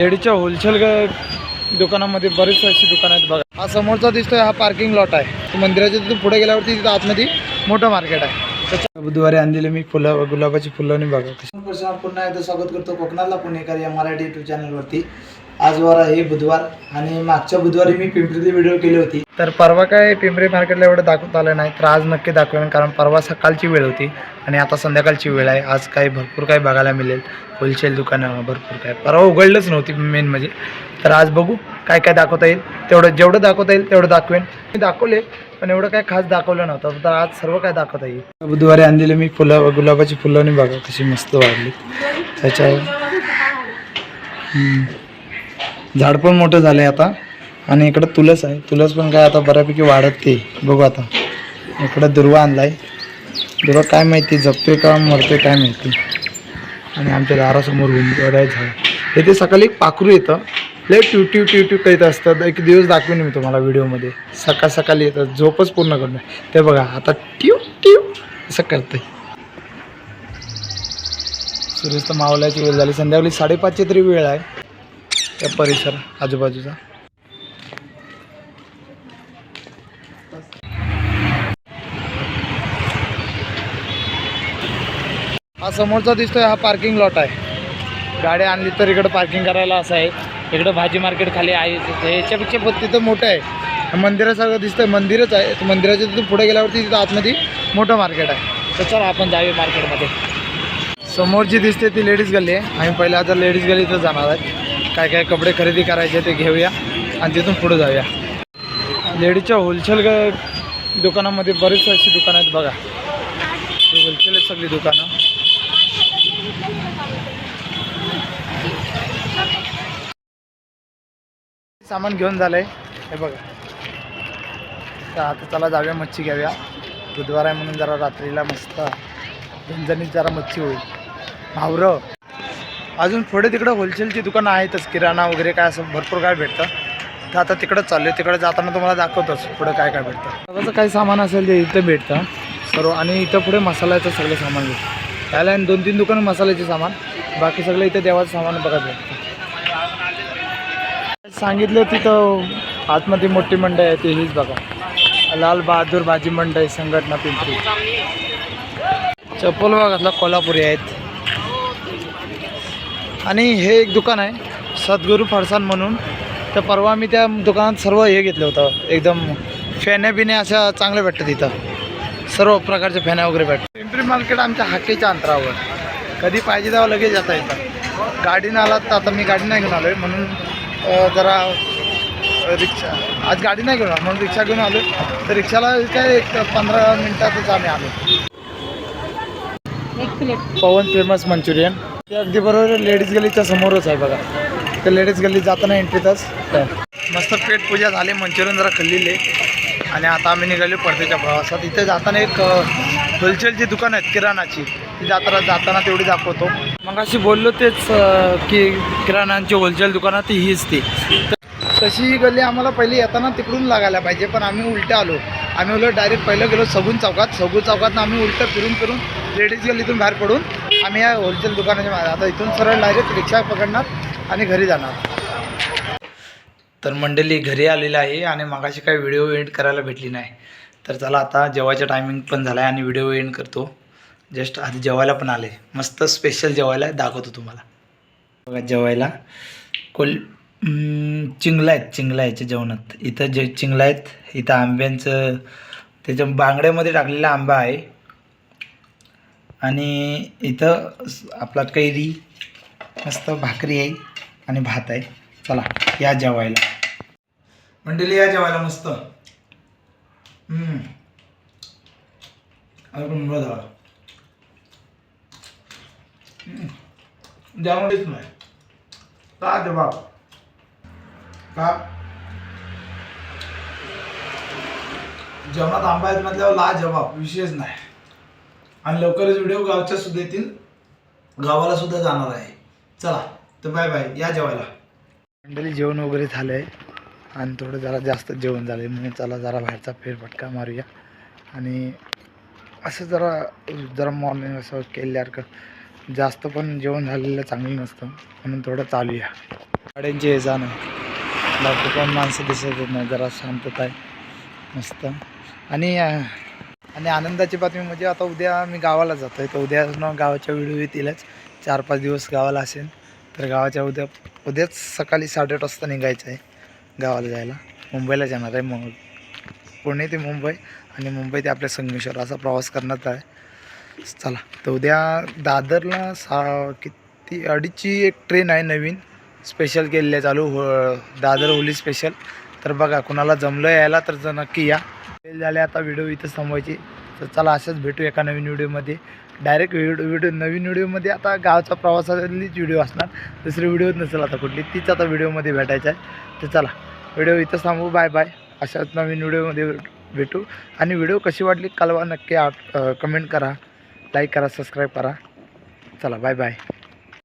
लेडीच्या wholesale दुकानामध्ये बरेच अशी दुकानं आहेत बघा. हा समोरचा दिसतोय हा पार्किंग लॉट आहे. मंदिराच्या तिथून पुढे गेल्यावरती तिथं आतमध्ये मोठं मार्केट आहे. बुधवारी आणलेले मी फुलं गुलाबाची फुलं आणि बघा. पुन्हा एकदा स्वागत करतो. कोकणातला पुणेकर या मराठी युट्यूब चॅनलवरती आजवर आहे बुधवार. आणि मागच्या बुधवारी मी पिंपरीतली व्हिडिओ केली होती. तर परवा काय पिंपरी मार्केटला एवढं दाखवता आलं नाही तर आज नक्की दाखवेन कारण परवा सकाळची वेळ होती आणि आता संध्याकाळची वेळ आहे. आज काही भरपूर काही बघायला मिळेल. होलसेल दुकानं भरपूर काय. परवा उघडलंच नव्हती मेन म्हणजे. तर आज बघू काय काय दाखवता येईल. तेवढं जेवढं दाखवता येईल तेवढं दाखवेन. मी दाखवले पण एवढं काय खास दाखवलं नव्हतं. तर आज सर्व काय दाखवता येईल. बुधवारी आणलेले मी फुलं गुलाबाची फुलं आणि बघा कशी मस्त वाढली. त्याच्या झाड पण मोठं झालं आहे आता. आणि इकडं तुलस आहे. तुलस पण काय आता बऱ्यापैकी वाढत ते बघू आता. इकडं दुर्वा आणलाय. दुर्वा काय माहिती? जपतोय का मरतोय काय माहिती? आणि आमच्या दारासमोर उंबर आहे झाड. इथे सकाळी एक पाखरू येतं. लय ट्यू ट्यू ट्यू ट्यू करीत असतात. एक दिवस दाखवेन मी तुम्हाला व्हिडिओमध्ये. सकाळ सकाळी येतात. झोपच पूर्ण करून ते बघा आता ट्यू ट्यू असं करतंय. सूर्यास्त मावल्याची वेळ झाली. संध्याकाळी साडेपाचची तरी वेळ आहे. या परिसर आजूबाजूचा. हा समोरचा दिसतोय हा पार्किंग लॉट आहे. गाड्या आणली तर इकडं पार्किंग करायला असं आहे. इकडं भाजी मार्केट खाली आहे. याच्यापेक्षा पण तिथं मोठं आहे. मंदिरासारखं दिसतंय. मंदिरच आहे. मंदिराच्या तिथून पुढे गेल्यावरती तिथं आतमध्ये मोठं मार्केट आहे. तर चला आपण जाऊया मार्केटमध्ये समोर जी दिसते ती लेडीज गल्ली आहे. आम्ही पहिल्या आता लेडीज गल्लीतच जाणार आहे. काय काय कपडे खरेदी करायचे ते घेऊया आणि तिथून पुढे जाऊया. लेडीजच्या होलसेल दुकानामध्ये बरेच अशी दुकानं आहेत बघा. होलसेल आहेत सगळी दुकानं. सामान घेऊन झालंय. हे बघा. तर आता चला जाऊया मच्छी घ्याव्या बुधवार आहे म्हणून जरा रात्रीला मस्त. झणझणीत जरा मच्छी होईल. भावरं अजून पुढे तिकडं होलसेलची दुकानं आहेतच किराणा वगैरे काय असं भरपूर काय भेटतं. तर आता तिकडं चाललं तिकडे जाताना तुम्हाला दाखवतोच पुढं काय काय भेटतं. सगळं काही सामान असेल ते इथं भेटतं. सर्व आणि इथं पुढे मसाल्याचं सगळं सामान भेटतं. त्याला आणि दोन तीन दुकानं मसाल्याचे सामान बाकी सगळं इथं देवाचं सामान बघा भेटतं. सांगितलं तिथं आतमध्ये मोठी मंडई आहे ते हीच बघा. लाल बहादूर भाजी मंडई संघटना पिंपरी. चप्पल बघा कोल्हापुरी आहेत. आणि हे एक दुकान आहे सद्गुरू फरसान म्हणून. तर परवा मी त्या दुकानात सर्व हे घेतलं होतं. एकदम फेण्या बिण्या अशा चांगल्या भेटतात तिथं सर्व प्रकारच्या फेण्या वगैरे भेटतात. पिंपरी मार्केट आमच्या हाकेच्या अंतरावर. कधी पाहिजे तेव्हा लगेच येता. येतं गाडीनं आलात तर आता मी गाडी नाही घेऊन आलो आहे म्हणून जरा रिक्षा. आज गाडी नाही घेऊन आलो म्हणून रिक्षा घेऊन आलो तर रिक्षाला काय एक पंधरा मिनटातच आम्ही आलो. Pavan famous manchurian. ते अगदी बरोबर लेडीज गलीच्या समोरच आहे बघा. ते लेडीज गल्ली जाताना एंट्रीतच मस्त पेट पूजा झाली मंचुरियन जरा खाल्लेले. आणि आता आम्ही निघालो परदेच्या प्रवासात. इथे जाताना एक होलसेलची दुकान आहेत किराणाची. ती जाताना जाताना तेवढी दाखवतो. मग अशी बोललो तेच की किराणांची होलसेल दुकानं ती हीच ती. तशी ही गल्ली आम्हाला पहिली येताना तिकडून लागायला पाहिजे पण आम्ही उलट्या आलो. आम्ही उलट डायरेक्ट पहिलं गेलो सगून चौकात. सगू चौकात आम्ही उलटं फिरून फिरून लेडीज गल्लीतून बाहेर पडून आम्ही या होलसेल दुकानाच्या मागे आता इथून सरळ डायरेक्ट रिक्षा पकडणार आणि घरी जाणार. तर मंडळी घरी आलेलं आहे आणि मागाशी काही व्हिडिओ एंड करायला भेटली नाही. तर चला आता जेवायचा टायमिंग पण झाला आहे आणि व्हिडिओ एंड करतो. जस्ट आधी जेवायला पण आले. मस्त स्पेशल जेवायला दाखवतो तुम्हाला. बघा जेवायला. कोल चिंगला आहेत चिंगला याच्या जेवणात. इथं जे चिंगला आहेत इथं आंब्यांचं त्याच्या बांगड्यामध्ये टाकलेला आंबा आहे. आणि इथं आपला कैरी मस्त भाकरी आहे आणि भात आहे. चला या जेवायला. मंडळी या जेवायला मस्त. हम्म. जेवणच नाही. का जबाब का? जेवणात आंबा आहेत म्हटल्यावर ला जबाब विशेष नाही. आणि लवकरच व्हिडिओ गावच्या सुद्धा येतील गावाला सुद्धा जाणार आहे. चला तर बाय बाय या जेवायला. मंडळी जेवण वगैरे झालं आहे आणि थोडं जरा जास्त जेवण झालं आहे म्हणून चला जरा बाहेरचा फेरफटका मारूया. आणि असं जरा जरा मॉर्निंग असं केल्यासारखं जास्त पण जेवण झालेलं चांगलं नसतं. म्हणून थोडं चालूया. गाड्यांची हे जाणं. बाकी पण माणसं दिसत नाही जरा शांतता आहे. मस्त. आणि आणि आनंदाची बातमी म्हणजे आता उद्या मी गावाला जातो आहे तर उद्या ना गावाच्या व्हिडिओ येतीलच चार पाच दिवस गावाला असेल तर गावाच्या उद्या उद्याच सकाळी साडेआठ वाजता निघायचं आहे गावाला जायला. मुंबईला जाणार आहे मग. पुणे ते मुंबई आणि मुंबई ते आपल्या संगमेश्वर असा प्रवास करण्यात आहे. चला तर उद्या दादरला सा किती अडीचची एक ट्रेन आहे नवीन. स्पेशल केलेली आहे चालू हो दादर होली स्पेशल तर बघा कुणाला जमलं यायला तर नक्की या. फेल झाले आता व्हिडिओ इथं थांबवायची. तर चला असंच भेटू एका नवीन व्हिडिओमध्ये डायरेक्ट व्हिडिओ व्हिडिओ नवीन व्हिडिओमध्ये आता गावचा प्रवासातलीच व्हिडिओ असणार. दुसरी व्हिडिओ नसेल आता कुठली तीच आता व्हिडिओमध्ये भेटायचं आहे. तर चला व्हिडिओ इथं थांबू. बाय बाय अशाच नवीन व्हिडिओमध्ये भेटू. आणि व्हिडिओ कशी वाटली कळवा नक्की कमेंट करा. लाईक करा सबस्क्राईब करा. चला बाय बाय